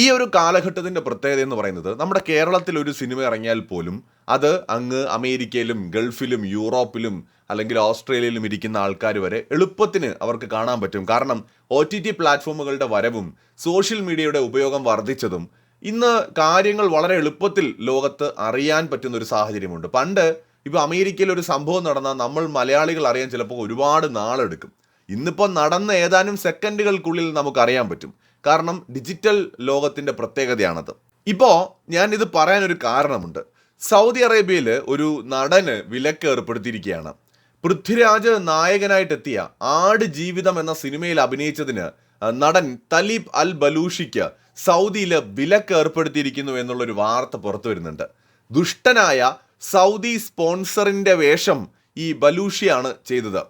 ഈ ഒരു കാലഘട്ടത്തിന്റെ പ്രത്യേകത എന്ന് പറയുന്നത് നമ്മുടെ കേരളത്തിൽ ഒരു സിനിമ ഇറങ്ങിയാൽ പോലും അത് അങ്ങ് അമേരിക്കയിലും ഗൾഫിലും യൂറോപ്പിലും അല്ലെങ്കിൽ ഓസ്ട്രേലിയയിലും ഇരിക്കുന്ന ആൾക്കാർ വരെ എളുപ്പത്തിന് അവർക്ക് കാണാൻ പറ്റും. കാരണം ഒ ടി ടി പ്ലാറ്റ്ഫോമുകളുടെ വരവും സോഷ്യൽ മീഡിയയുടെ ഉപയോഗം വർദ്ധിച്ചതും ഇന്ന് കാര്യങ്ങൾ വളരെ എളുപ്പത്തിൽ ലോകത്ത് അറിയാൻ പറ്റുന്ന ഒരു സാഹചര്യമുണ്ട്. പണ്ട് ഇപ്പോൾ അമേരിക്കയിൽ ഒരു സംഭവം നടന്നാൽ നമ്മൾ മലയാളികൾ അറിയാൻ ചിലപ്പോൾ ഒരുപാട് നാളെടുക്കും. ഇന്നിപ്പോൾ നടന്ന ഏതാനും സെക്കൻഡുകൾക്കുള്ളിൽ നമുക്ക് അറിയാൻ പറ്റും. കാരണം ഡിജിറ്റൽ ലോകത്തിന്റെ പ്രത്യേകതയാണത്. ഇപ്പോൾ ഞാൻ ഇത് പറയാൻ ഒരു കാരണമുണ്ട്. സൗദി അറേബ്യയിൽ ഒരു നടന് വിലക്ക് ഏർപ്പെടുത്തിയിരിക്കുകയാണ്. പൃഥ്വിരാജ് നായകനായിട്ടെത്തിയ ആട് ജീവിതം എന്ന സിനിമയിൽ അഭിനയിച്ചതിന് നടൻ തലീബ് അൽ ബലൂഷിക്ക് സൗദിയിൽ വിലക്ക് ഏർപ്പെടുത്തിയിരിക്കുന്നു എന്നുള്ളൊരു വാർത്ത പുറത്തു വരുന്നുണ്ട്. ദുഷ്ടനായ സൗദി സ്പോൺസറിന്റെ വേഷം ഈ ബലൂഷിയാണ് ചെയ്തത്.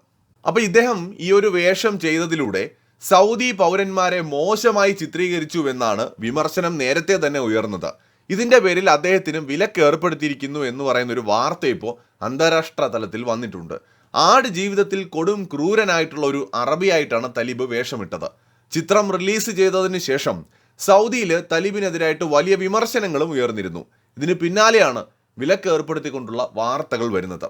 അപ്പോൾ ഇദ്ദേഹം ഈ ഒരു വേഷം ചെയ്തതിലൂടെ സൗദി പൗരന്മാരെ മോശമായി ചിത്രീകരിച്ചു എന്നാണ് വിമർശനം നേരത്തെ തന്നെ ഉയർന്നത്. ഇതിന്റെ പേരിൽ അദ്ദേഹത്തിന് വിലക്ക് ഏർപ്പെടുത്തിയിരിക്കുന്നു എന്ന് പറയുന്ന ഒരു വാർത്ത ഇപ്പോൾ അന്താരാഷ്ട്ര തലത്തിൽ വന്നിട്ടുണ്ട്. ആട് ജീവിതത്തിൽ കൊടും ക്രൂരനായിട്ടുള്ള ഒരു അറബിയായിട്ടാണ് തലീബ് വേഷമിട്ടത്. ചിത്രം റിലീസ് ചെയ്തതിന് ശേഷം സൗദിയിൽ തലീബിനെതിരായിട്ട് വലിയ വിമർശനങ്ങളും ഉയർന്നിരുന്നു. ഇതിന് പിന്നാലെയാണ് വിലക്ക് ഏർപ്പെടുത്തിക്കൊണ്ടുള്ള വാർത്തകൾ വരുന്നത്.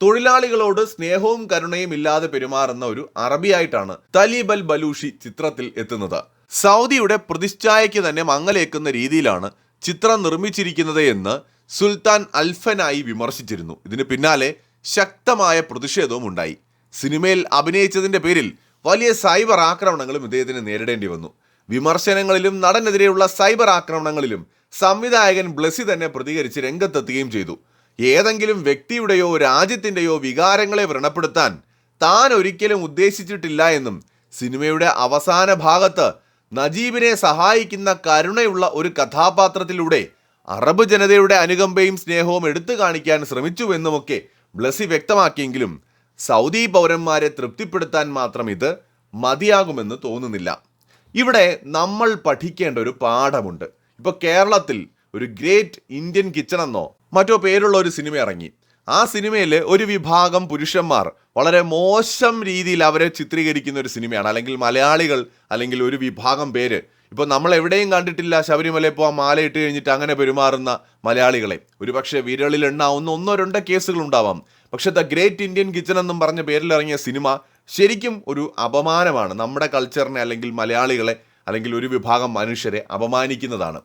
തൊഴിലാളികളോട് സ്നേഹവും കരുണയും ഇല്ലാതെ പെരുമാറുന്ന ഒരു അറബിയായിട്ടാണ് തലീബൽ ബലൂഷി ചിത്രത്തിൽ എത്തുന്നത്. സൗദിയുടെ പ്രതിഷ്ഠായയ്ക്ക് തന്നെ മങ്ങലേക്കുന്ന രീതിയിലാണ് ചിത്രം നിർമ്മിച്ചിരിക്കുന്നത് എന്ന് സുൽത്താൻ അൽഫനായി വിമർശിച്ചിരുന്നു. ഇതിന് പിന്നാലെ ശക്തമായ പ്രതിഷേധവും ഉണ്ടായി. സിനിമയിൽ അഭിനയിച്ചതിന്റെ പേരിൽ വലിയ സൈബർ ആക്രമണങ്ങളും ഇദ്ദേഹത്തിന് നേരിടേണ്ടി വന്നു. വിമർശനങ്ങളിലും നടനെതിരെയുള്ള സൈബർ ആക്രമണങ്ങളിലും സംവിധായകൻ ബ്ലസി തന്നെ പ്രതികരിച്ച് രംഗത്തെത്തുകയും ചെയ്തു. ഏതെങ്കിലും വ്യക്തിയുടെയോ രാജ്യത്തിന്റെയോ വികാരങ്ങളെ വ്രണപ്പെടുത്താൻ താൻ ഒരിക്കലും ഉദ്ദേശിച്ചിട്ടില്ല എന്നും സിനിമയുടെ അവസാന ഭാഗത്ത് നജീബിനെ സഹായിക്കുന്ന കരുണയുള്ള ഒരു കഥാപാത്രത്തിലൂടെ അറബ് ജനതയുടെ അനുകമ്പയും സ്നേഹവും എടുത്തു കാണിക്കാൻ ശ്രമിച്ചുവെന്നുമൊക്കെ ബ്ലസി വ്യക്തമാക്കിയെങ്കിലും സൗദി പൗരന്മാരെ തൃപ്തിപ്പെടുത്താൻ മാത്രം ഇത് മതിയാകുമെന്ന് തോന്നുന്നില്ല. ഇവിടെ നമ്മൾ പഠിക്കേണ്ട ഒരു പാഠമുണ്ട്. ഇപ്പോൾ കേരളത്തിൽ ഒരു ഗ്രേറ്റ് ഇന്ത്യൻ കിച്ചൺ എന്നോ മറ്റോ പേരുള്ള ഒരു സിനിമ ഇറങ്ങി. ആ സിനിമയിൽ ഒരു വിഭാഗം പുരുഷന്മാർ വളരെ മോശം രീതിയിൽ അവരെ ചിത്രീകരിക്കുന്ന ഒരു സിനിമയാണ്. അല്ലെങ്കിൽ മലയാളികൾ അല്ലെങ്കിൽ ഒരു വിഭാഗം പേര്. ഇപ്പോൾ നമ്മൾ എവിടെയും കണ്ടിട്ടില്ല ശബരിമലയിൽ പോകാൻ മാലയിട്ട് കഴിഞ്ഞിട്ട് അങ്ങനെ പെരുമാറുന്ന മലയാളികളെ. ഒരു പക്ഷേ വിരളിൽ എണ്ണാവുന്ന ഒന്നോ രണ്ടോ കേസുകൾ ഉണ്ടാവാം. പക്ഷേ ദ ഗ്രേറ്റ് ഇന്ത്യൻ കിച്ചൺ എന്നും പറഞ്ഞ പേരിലിറങ്ങിയ സിനിമ ശരിക്കും ഒരു അപമാനമാണ്. നമ്മുടെ കൾച്ചറിനെ അല്ലെങ്കിൽ മലയാളികളെ അല്ലെങ്കിൽ ഒരു വിഭാഗം മനുഷ്യരെ അപമാനിക്കുന്നതാണ്.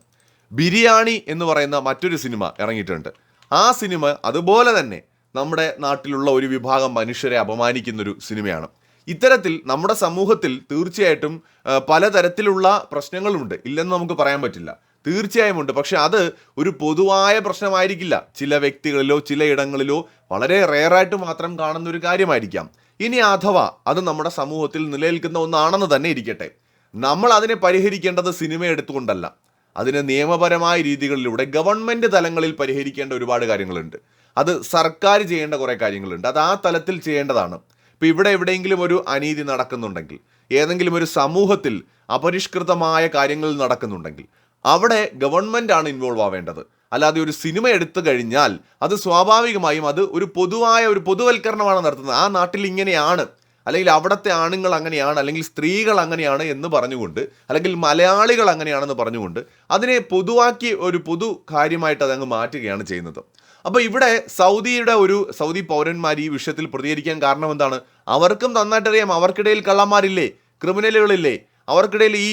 ബിരിയാണി എന്ന് പറയുന്ന മറ്റൊരു സിനിമ ഇറങ്ങിയിട്ടുണ്ട്. ആ സിനിമ അതുപോലെ തന്നെ നമ്മുടെ നാട്ടിലുള്ള ഒരു വിഭാഗം മനുഷ്യരെ അപമാനിക്കുന്നൊരു സിനിമയാണ്. ഇത്തരത്തിൽ നമ്മുടെ സമൂഹത്തിൽ തീർച്ചയായിട്ടും പലതരത്തിലുള്ള പ്രശ്നങ്ങളുണ്ട്. ഇല്ലെന്ന് നമുക്ക് പറയാൻ പറ്റില്ല. തീർച്ചയായും ഉണ്ട്. പക്ഷെ അത് ഒരു പൊതുവായ പ്രശ്നമായിരിക്കില്ല. ചില വ്യക്തികളിലോ ചില ഇടങ്ങളിലോ വളരെ റെയറായിട്ട് മാത്രം കാണുന്ന ഒരു കാര്യമായിരിക്കാം. ഇനി അഥവാ അത് നമ്മുടെ സമൂഹത്തിൽ നിലനിൽക്കുന്ന ഒന്നാണെന്ന് തന്നെ ഇരിക്കട്ടെ. നമ്മൾ അതിനെ പരിഹരിക്കേണ്ടത് സിനിമ എടുത്തുകൊണ്ടല്ല. അതിന് നിയമപരമായ രീതികളിലൂടെ ഗവൺമെന്റ് തലങ്ങളിൽ പരിഹരിക്കേണ്ട ഒരുപാട് കാര്യങ്ങളുണ്ട്. അത് സർക്കാർ ചെയ്യേണ്ട കുറേ കാര്യങ്ങളുണ്ട്. അത് ആ തലത്തിൽ ചെയ്യേണ്ടതാണ്. ഇപ്പോൾ ഇവിടെ എവിടെയെങ്കിലും ഒരു അനീതി നടക്കുന്നുണ്ടെങ്കിൽ ഏതെങ്കിലും ഒരു സമൂഹത്തിൽ അപരിഷ്കൃതമായ കാര്യങ്ങൾ നടക്കുന്നുണ്ടെങ്കിൽ അവിടെ ഗവൺമെന്റ് ആണ് ഇൻവോൾവ് ആവേണ്ടത്. അല്ലാതെ ഒരു സിനിമ എടുത്തു കഴിഞ്ഞാൽ അത് സ്വാഭാവികമായും അത് ഒരു പൊതുവായ ഒരു പൊതുവൽക്കരണമാണ് നടത്തുന്നത്. ആ നാട്ടിൽ ഇങ്ങനെയാണ്. അല്ലെങ്കിൽ അവിടുത്തെ ആണുങ്ങൾ അങ്ങനെയാണ് അല്ലെങ്കിൽ സ്ത്രീകൾ അങ്ങനെയാണ് എന്ന് പറഞ്ഞുകൊണ്ട് അല്ലെങ്കിൽ മലയാളികൾ അങ്ങനെയാണെന്ന് പറഞ്ഞുകൊണ്ട് അതിനെ പൊതുവാക്കി ഒരു പൊതു കാര്യമായിട്ട് അതങ്ങ് മാറ്റുകയാണ് ചെയ്യുന്നത്. അപ്പോൾ ഇവിടെ സൗദിയുടെ ഒരു സൗദി പൗരന്മാർ ഈ വിഷയത്തിൽ പ്രതികരിക്കാൻ കാരണം എന്താണ്? അവർക്കും നന്നായിട്ടറിയാം അവർക്കിടയിൽ കള്ളന്മാരില്ലേ ക്രിമിനലുകളില്ലേ അവർക്കിടയിൽ ഈ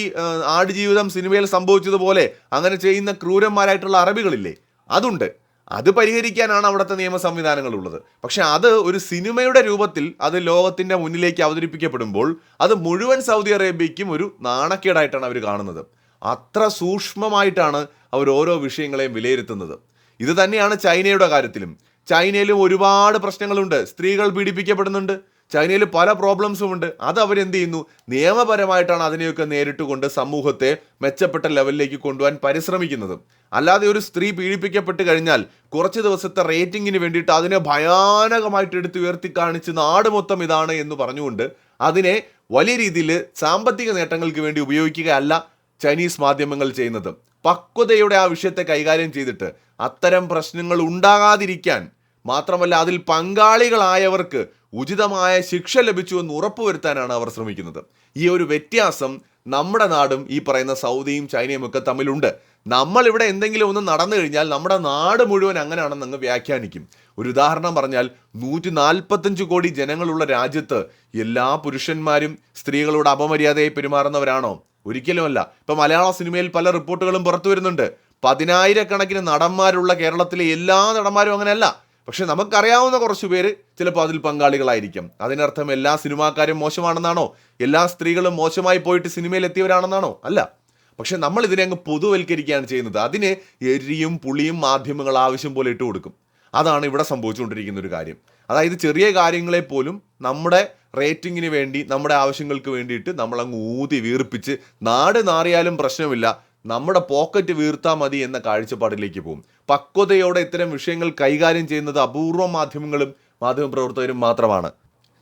ആടുജീവിതം സിനിമയിൽ സംഭവിച്ചതുപോലെ അങ്ങനെ ചെയ്യുന്ന ക്രൂരന്മാരായിട്ടുള്ള അറബികളില്ലേ അതുണ്ട്. അത് പരിഹരിക്കാനാണ് അവിടുത്തെ നിയമ സംവിധാനങ്ങളുള്ളത്. പക്ഷെ അത് ഒരു സിനിമയുടെ രൂപത്തിൽ അത് ലോകത്തിന്റെ മുന്നിലേക്ക് അവതരിപ്പിക്കപ്പെടുമ്പോൾ അത് മുഴുവൻ സൗദി അറേബ്യയ്ക്കും ഒരു നാണക്കേടായിട്ടാണ് അവർ കാണുന്നത്. അത്ര സൂക്ഷ്മമായിട്ടാണ് അവർ ഓരോ വിഷയങ്ങളെയും വിലയിരുത്തുന്നത്. ഇത് തന്നെയാണ് ചൈനയുടെ കാര്യത്തിലും. ചൈനയിലും ഒരുപാട് പ്രശ്നങ്ങളുണ്ട്. സ്ത്രീകൾ പീഡിപ്പിക്കപ്പെടുന്നുണ്ട്. ചൈനയിൽ പല പ്രോബ്ലംസും ഉണ്ട്. അത് അവരെന്ത് ചെയ്യുന്നു? നിയമപരമായിട്ടാണ് അതിനെയൊക്കെ നേരിട്ട് കൊണ്ട് സമൂഹത്തെ മെച്ചപ്പെട്ട ലെവലിലേക്ക് കൊണ്ടുപോകാൻ പരിശ്രമിക്കുന്നത്. അല്ലാതെ ഒരു സ്ത്രീ പീഡിപ്പിക്കപ്പെട്ട് കഴിഞ്ഞാൽ കുറച്ച് ദിവസത്തെ റേറ്റിംഗിന് വേണ്ടിയിട്ട് അതിനെ ഭയാനകമായിട്ട് എടുത്ത് ഉയർത്തി കാണിച്ച് നാട് മൊത്തം ഇതാണ് എന്ന് പറഞ്ഞുകൊണ്ട് അതിനെ വലിയ രീതിയിൽ സാമ്പത്തിക നേട്ടങ്ങൾക്ക് വേണ്ടി ഉപയോഗിക്കുകയല്ല ചൈനീസ് മാധ്യമങ്ങൾ ചെയ്യുന്നത്. പക്വതയുടെ ആ വിഷയത്തെ കൈകാര്യം ചെയ്തിട്ട് അത്തരം പ്രശ്നങ്ങൾ ഉണ്ടാകാതിരിക്കാൻ മാത്രമല്ല അതിൽ പങ്കാളികളായവർക്ക് ഉചിതമായ ശിക്ഷ ലഭിച്ചു എന്ന് ഉറപ്പുവരുത്താനാണ് അവർ ശ്രമിക്കുന്നത്. ഈ ഒരു വ്യത്യാസം നമ്മുടെ നാടും ഈ പറയുന്ന സൗദിയും ചൈനയും ഒക്കെ തമ്മിലുണ്ട്. നമ്മൾ ഇവിടെ എന്തെങ്കിലും ഒന്ന് നടന്നു കഴിഞ്ഞാൽ നമ്മുടെ നാട് മുഴുവൻ അങ്ങനെയാണെന്ന് അങ്ങ് വ്യാഖ്യാനിക്കും. ഒരു ഉദാഹരണം പറഞ്ഞാൽ നൂറ്റി നാൽപ്പത്തഞ്ച് കോടി ജനങ്ങളുള്ള രാജ്യത്ത് എല്ലാ പുരുഷന്മാരും സ്ത്രീകളോട് അപമര്യാദയായി പെരുമാറുന്നവരാണോ? ഒരിക്കലുമല്ല ഇപ്പൊ മലയാള സിനിമയിൽ പല റിപ്പോർട്ടുകളും പുറത്തു വരുന്നുണ്ട്. പതിനായിരക്കണക്കിന് നടന്മാരുള്ള കേരളത്തിലെ എല്ലാ നടന്മാരും അങ്ങനെയല്ല. പക്ഷെ നമുക്കറിയാവുന്ന കുറച്ച് പേര് ചിലപ്പോൾ അതിൽ പങ്കാളികളായിരിക്കും. അതിനർത്ഥം എല്ലാ സിനിമാക്കാരും മോശമാണെന്നാണോ? എല്ലാ സ്ത്രീകളും മോശമായി പോയിട്ട് സിനിമയിൽ എത്തിയവരാണെന്നാണോ അല്ല. പക്ഷെ നമ്മൾ ഇതിനെ അങ്ങ് പൊതുവൽക്കരിക്കുകയാണ് ചെയ്യുന്നത്. അതിന് എരിയും പുളിയും മാധ്യമങ്ങൾ ആവശ്യം പോലെ ഇട്ട് കൊടുക്കും. അതാണ് ഇവിടെ സംഭവിച്ചുകൊണ്ടിരിക്കുന്ന ഒരു കാര്യം. അതായത് ചെറിയ കാര്യങ്ങളെ പോലും നമ്മുടെ റേറ്റിങ്ങിന് വേണ്ടി നമ്മുടെ ആവശ്യങ്ങൾക്ക് വേണ്ടിയിട്ട് നമ്മൾ അങ്ങ് ഊതി വീർപ്പിച്ച് നാട് നാറിയാലും പ്രശ്നമില്ല നമ്മുടെ പോക്കറ്റ് വീർത്താൽ മതി എന്ന കാഴ്ചപ്പാടിലേക്ക് പോകും പക്വതയോടെ ഇത്തരം വിഷയങ്ങൾ കൈകാര്യം ചെയ്യുന്നത് അപൂർവ മാധ്യമങ്ങളും മാധ്യമപ്രവർത്തകരും മാത്രമാണ്.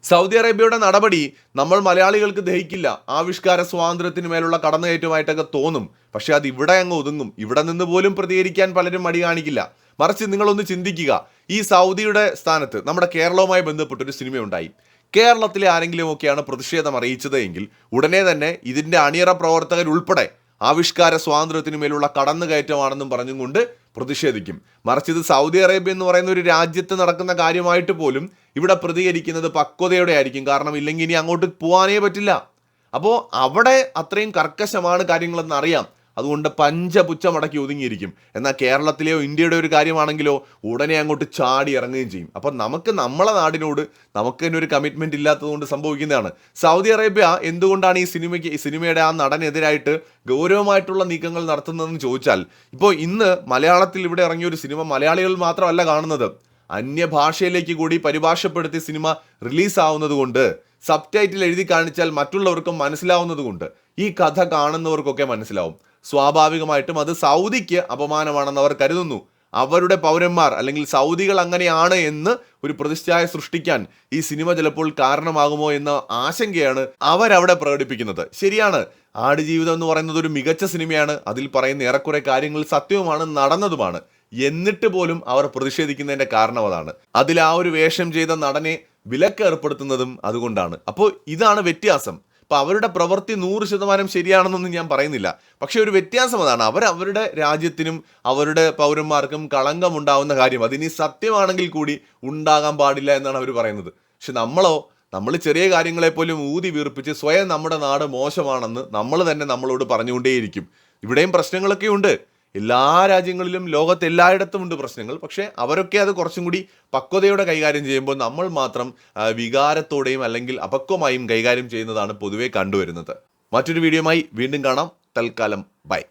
സൗദി അറേബ്യയുടെ നടപടി നമ്മൾ മലയാളികൾക്ക് ദഹിക്കില്ല. ആവിഷ്കാര സ്വാതന്ത്ര്യത്തിന് മേലുള്ള കടന്നുകയറ്റമായിട്ടൊക്കെ തോന്നും. പക്ഷെ അത് ഇവിടെ അങ്ങ് ഒതുങ്ങും. ഇവിടെ നിന്ന് പോലും പ്രതികരിക്കാൻ പലരും മടി കാണിക്കില്ല. മറിച്ച് നിങ്ങളൊന്ന് ചിന്തിക്കുക. ഈ സൗദിയുടെ സ്ഥാനത്ത് നമ്മുടെ കേരളവുമായി ബന്ധപ്പെട്ടൊരു സിനിമയുണ്ടായി. കേരളത്തിലെ ആരെങ്കിലുമൊക്കെയാണ് പ്രതിഷേധം അറിയിച്ചത് എങ്കിൽ ഉടനെ തന്നെ ഇതിന്റെ അണിയറ പ്രവർത്തകർ ഉൾപ്പെടെ ആവിഷ്കാര സ്വാതന്ത്ര്യത്തിനുമേലുള്ള കടന്നുകയറ്റമാണെന്നും പറഞ്ഞും കൊണ്ട് പ്രതിഷേധിക്കും. മറിച്ച് ഇത് സൗദി അറേബ്യ എന്ന് പറയുന്ന ഒരു രാജ്യത്ത് നടക്കുന്ന കാര്യമായിട്ട് പോലും ഇവിടെ പ്രതികരിക്കുന്നത് പക്വതയോടെ ആയിരിക്കും. കാരണം ഇല്ലെങ്കിൽ ഇനി അങ്ങോട്ട് പോകാനേ പറ്റില്ല. അപ്പോൾ അവിടെ അത്രയും കർക്കശമാണ് കാര്യങ്ങളെന്ന് അറിയാം. അതുകൊണ്ട് പഞ്ചപുച്ഛമടക്കി ഒതുങ്ങിയിരിക്കും. എന്നാൽ കേരളത്തിലെയോ ഇന്ത്യയുടെ ഒരു കാര്യമാണെങ്കിലോ ഉടനെ അങ്ങോട്ട് ചാടി ഇറങ്ങുകയും ചെയ്യും. അപ്പം നമുക്ക് നമ്മളെ നാടിനോട് നമുക്ക് തന്നെ ഒരു കമ്മിറ്റ്മെന്റ് ഇല്ലാത്തതുകൊണ്ട് സംഭവിക്കുന്നതാണ്. സൗദി അറേബ്യ എന്തുകൊണ്ടാണ് ഈ സിനിമയ്ക്ക് ഈ സിനിമയുടെ ആ നടനെതിരായിട്ട് ഗൗരവമായിട്ടുള്ള നീക്കങ്ങൾ നടത്തുന്നതെന്ന് ചോദിച്ചാൽ ഇപ്പോൾ ഇന്ന് മലയാളത്തിൽ ഇവിടെ ഇറങ്ങിയ ഒരു സിനിമ മലയാളികൾ മാത്രമല്ല കാണുന്നത്. അന്യഭാഷയിലേക്ക് കൂടി പരിഭാഷപ്പെടുത്തി സിനിമ റിലീസാവുന്നത് കൊണ്ട് സബ് ടൈറ്റിൽ എഴുതി കാണിച്ചാൽ മറ്റുള്ളവർക്കും മനസ്സിലാവുന്നത് കൊണ്ട് ഈ കഥ കാണുന്നവർക്കൊക്കെ മനസ്സിലാവും. സ്വാഭാവികമായിട്ടും അത് സൗദിക്ക് അപമാനമാണെന്ന് അവർ കരുതുന്നു. അവരുടെ പൗരന്മാർ അല്ലെങ്കിൽ സൗദികൾ അങ്ങനെയാണ് എന്ന് ഒരു പ്രതിഷ്ഠായ സൃഷ്ടിക്കാൻ ഈ സിനിമ ചിലപ്പോൾ കാരണമാകുമോ എന്ന ആശങ്കയാണ് അവരവിടെ പ്രകടിപ്പിക്കുന്നത്. ശരിയാണ് ആടുജീവിതം എന്ന് പറയുന്നത് ഒരു മികച്ച സിനിമയാണ്. അതിൽ പറയുന്ന ഏറെക്കുറെ കാര്യങ്ങൾ സത്യവുമാണ് നടന്നതുമാണ്. എന്നിട്ട് പോലും അവർ പ്രതിഷേധിക്കുന്നതിന്റെ കാരണം അതാണ്. അതിൽ ആ ഒരു വേഷം ചെയ്ത നടനെ വിലക്ക് ഏർപ്പെടുത്തുന്നതും അതുകൊണ്ടാണ്. അപ്പോൾ ഇതാണ് വ്യത്യാസം. അപ്പൊ അവരുടെ പ്രവൃത്തി നൂറ് ശതമാനം ശരിയാണെന്നൊന്നും ഞാൻ പറയുന്നില്ല. പക്ഷേ ഒരു വ്യത്യാസം അതാണ്. അവർ അവരുടെ രാജ്യത്തിനും അവരുടെ പൗരന്മാർക്കും കളങ്കമുണ്ടാവുന്ന കാര്യം അതിനി സത്യമാണെങ്കിൽ കൂടി ഉണ്ടാകാൻ പാടില്ല എന്നാണ് അവർ പറയുന്നത്. പക്ഷെ നമ്മളോ നമ്മൾ ചെറിയ കാര്യങ്ങളെ പോലും ഊതി വീർപ്പിച്ച് സ്വയം നമ്മുടെ നാട് മോശമാണെന്ന് നമ്മൾ തന്നെ നമ്മളോട് പറഞ്ഞുകൊണ്ടേയിരിക്കും. ഇവിടെയും പ്രശ്നങ്ങളൊക്കെ ഉണ്ട് എല്ലാ രാജ്യങ്ങളിലും ലോകത്ത് എല്ലായിടത്തും ഉണ്ട് പ്രശ്നങ്ങൾ. പക്ഷേ അവരൊക്കെ അത് കുറച്ചും കൂടി പക്വതയോടെ കൈകാര്യം ചെയ്യുമ്പോൾ നമ്മൾ മാത്രം വികാരത്തോടെയും അല്ലെങ്കിൽ അപക്വമായും കൈകാര്യം ചെയ്യുന്നതാണ് പൊതുവെ കണ്ടുവരുന്നത്. മറ്റൊരു വീഡിയോയുമായി വീണ്ടും കാണാം. തൽക്കാലം ബൈ.